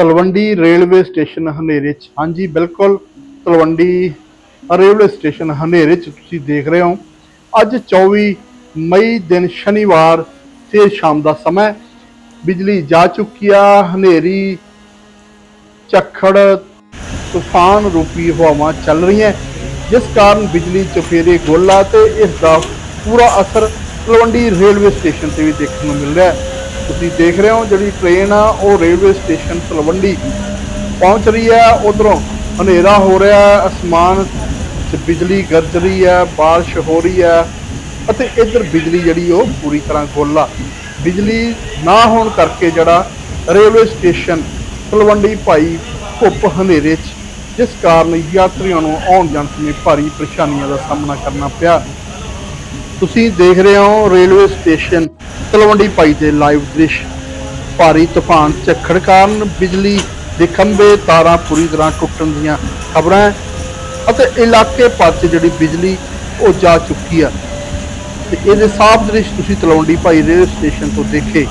Talwandi railway station ਹਨੇਰੇ 'ਚ। ਹਾਂਜੀ, ਬਿਲਕੁਲ ਤਲਵੰਡੀ ਰੇਲਵੇ ਸਟੇਸ਼ਨ ਹਨੇਰੇ 'ਚ ਤੁਸੀਂ ਦੇਖ ਰਹੇ ਹੋ। ਅੱਜ 24 ਮਈ ਦਿਨ ਸ਼ਨੀਵਾਰ ਤੇ ਸ਼ਾਮ ਦਾ ਸਮਾਂ ਬਿਜਲੀ ਜਾ ਚੁੱਕੀ ਆ, ਹਨੇਰੀ, ਝੱਖੜ, ਤੂਫਾਨ, ਰੂਪੀ ਹਵਾਵਾਂ ਚੱਲ ਰਹੀਆਂ ਜਿਸ ਕਾਰਨ ਬਿਜਲੀ ਚਫੇਰੇ ਗੋਲਾ ਤੇ ਇਸ ਦਾ ਪੂਰਾ ਅਸਰ ਤਲਵੰਡੀ ਰੇਲਵੇ ਸਟੇਸ਼ਨ ਤੇ ਵੀ ਦੇਖਣ ਨੂੰ ਮਿਲ ਰਿਹਾ ਹੈ। ਤੁਸੀਂ ਦੇਖ ਰਹੇ ਹੋ ਜਿਹੜੀ ਟ੍ਰੇਨ ਆ, ਉਹ ਰੇਲਵੇ ਸਟੇਸ਼ਨ ਤਲਵੰਡੀ ਪਹੁੰਚ ਰਹੀ ਹੈ। ਉਧਰੋਂ ਹਨੇਰਾ ਹੋ ਰਿਹਾ ਅਸਮਾਨ 'ਚ ਬਿਜਲੀ ਗਰਜ ਰਹੀ ਹੈ, ਬਾਰਿਸ਼ ਹੋ ਰਹੀ ਹੈ ਅਤੇ ਇੱਧਰ ਬਿਜਲੀ ਜਿਹੜੀ ਉਹ ਪੂਰੀ ਤਰ੍ਹਾਂ ਗੋਲਾ ਬਿਜਲੀ ਨਾ ਹੋਣ ਕਰਕੇ ਜਿਹੜਾ ਰੇਲਵੇ ਸਟੇਸ਼ਨ ਤਲਵੰਡੀ ਭਾਈ ਧੁੱਪ ਹਨੇਰੇ 'ਚ, ਜਿਸ ਕਾਰਨ ਯਾਤਰੀਆਂ ਨੂੰ ਆਉਣ ਜਾਣ ਸਮੇਂ ਭਾਰੀ ਪਰੇਸ਼ਾਨੀਆਂ ਦਾ ਸਾਹਮਣਾ ਕਰਨਾ ਪਿਆ। ਤੁਸੀਂ ਦੇਖ ਰਹੇ ਹੋ ਰੇਲਵੇ ਸਟੇਸ਼ਨ ਤਲਵੰਡੀ ਭਾਈ ਦੇ ਲਾਈਵ ਦ੍ਰਿਸ਼। ਭਾਰੀ ਤੂਫਾਨ ਝੱਖੜ ਕਾਰਨ ਬਿਜਲੀ ਦੇ ਖੰਭੇ, ਤਾਰਾਂ ਪੂਰੀ ਤਰ੍ਹਾਂ ਟੁੱਟਣ ਦੀਆਂ ਖਬਰਾਂ ਹੈ ਅਤੇ ਇਲਾਕੇ ਭਰ 'ਚ ਜਿਹੜੀ ਬਿਜਲੀ ਉਹ ਜਾ ਚੁੱਕੀ ਆ। ਤੇ ਇਹਦੇ ਸਾਫ਼ ਦ੍ਰਿਸ਼ ਤੁਸੀਂ ਤਲਵੰਡੀ ਭਾਈ ਰੇਲਵੇ ਸਟੇਸ਼ਨ ਤੋਂ ਦੇਖੇ।